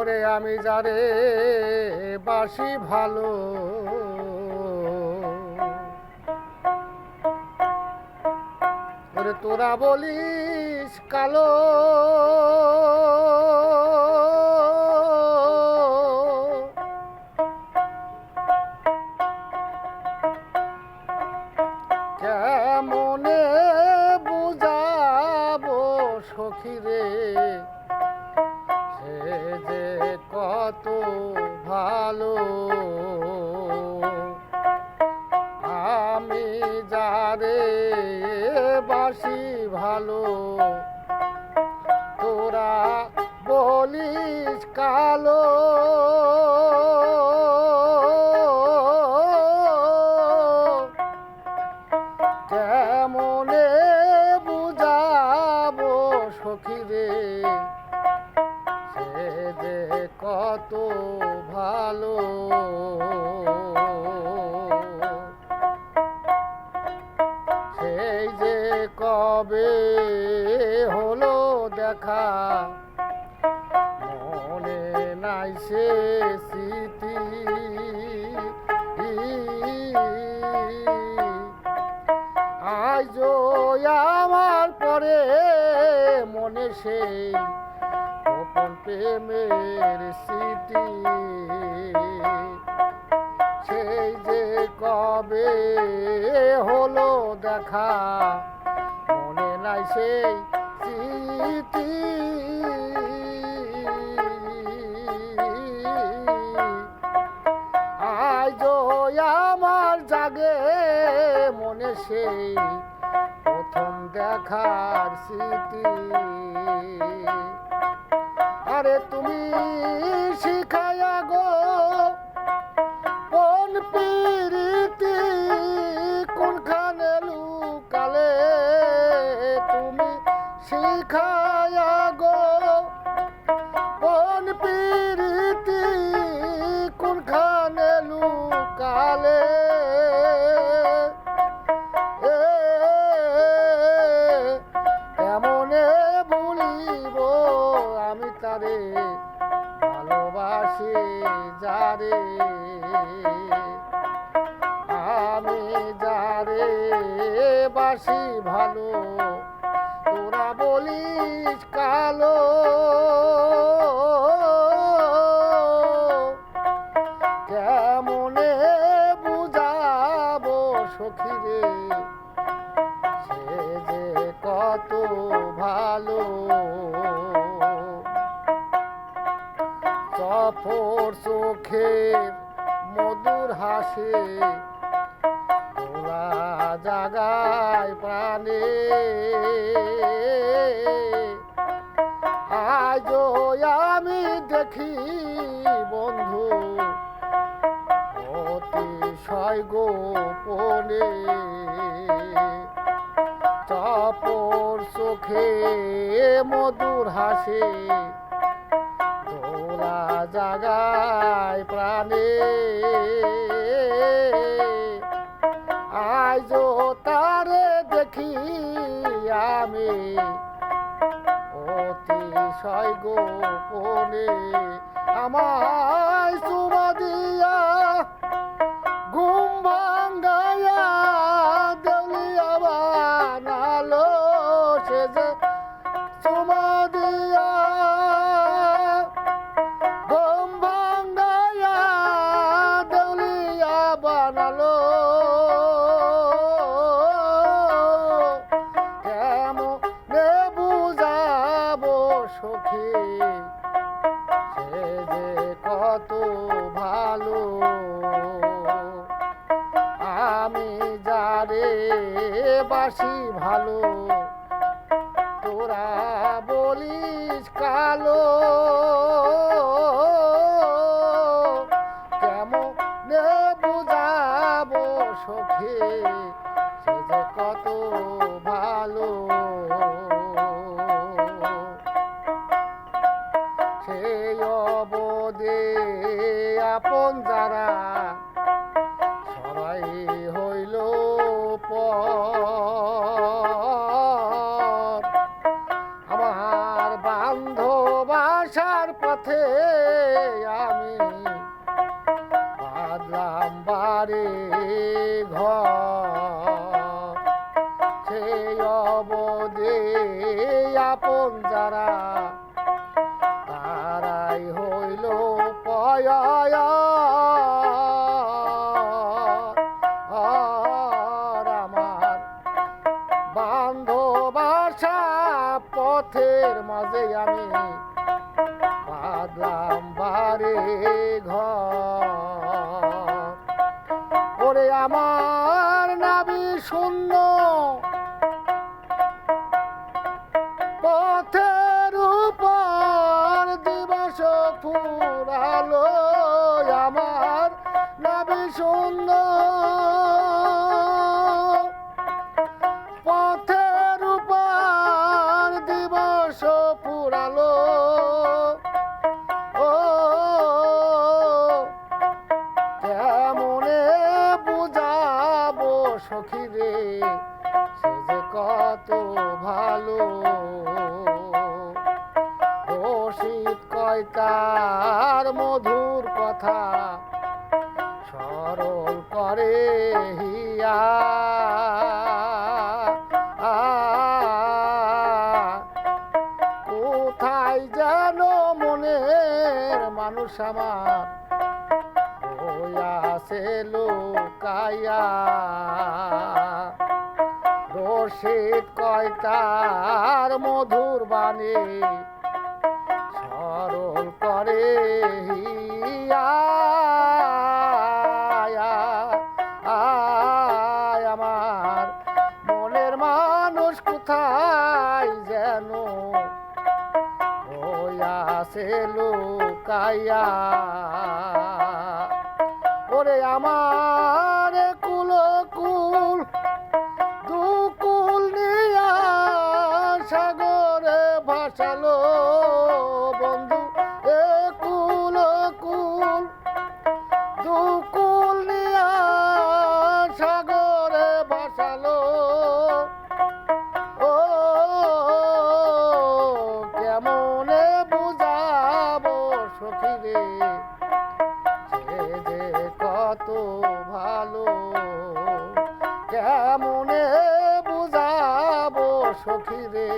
ওরে আমি যারে বাসি ভালো। তোরা বলিস কালো। কেমনে বুঝাবো সখী রে? যে কত ভালো। আমি যারে বাসি ভালো তোরা বলিস কালো। কেমনে বুঝাবো সখী রে কত ভালো। সেই যে কবে হলো দেখা, মনে নাই সে স্মৃতি। আজ আমার পরে মনে সেই গোপন প্রেমের স্মৃতি। সেই যে কবে হলো দেখা, মনে নাই সেই স্মৃতি। আজ আমার জাগে মনে সেই প্রথম দেখার স্মৃতি। আরে তুমি ভালো তোরা বলিস কালো। প্রাণে আজও আমি দেখি বন্ধু, অতিশয় গোপনে। চাপর চোখে মধুর হাসে তোরা জাগায় প্রাণে। তারে দেখি আমি অতিশয় গোপনে আমায় চুমা বাসি ভালো। তোরা বলিস কালো। কেমন বুঝাবো সখী? আমার বান্ধব আসার পথে আমি পথের মাঝে আমি বাদলাম বারে ঘর। আমার নাবি শূন্য সখী রে, সে যে কত ভালো। রসিদ কয়তার মধুর কথা সরল করে হিয়া। কোথায় যেন মনের মানুষ আমার হইয়াছে লুকাইয়া রশিদ কয়তার মধুর বাণী সরল করে আমার মনের মানুষ কোথায় যেন হইয়াছে লুকাইয়া। ওরে আমার ভালো। কেমনে বুঝাবো সখী রে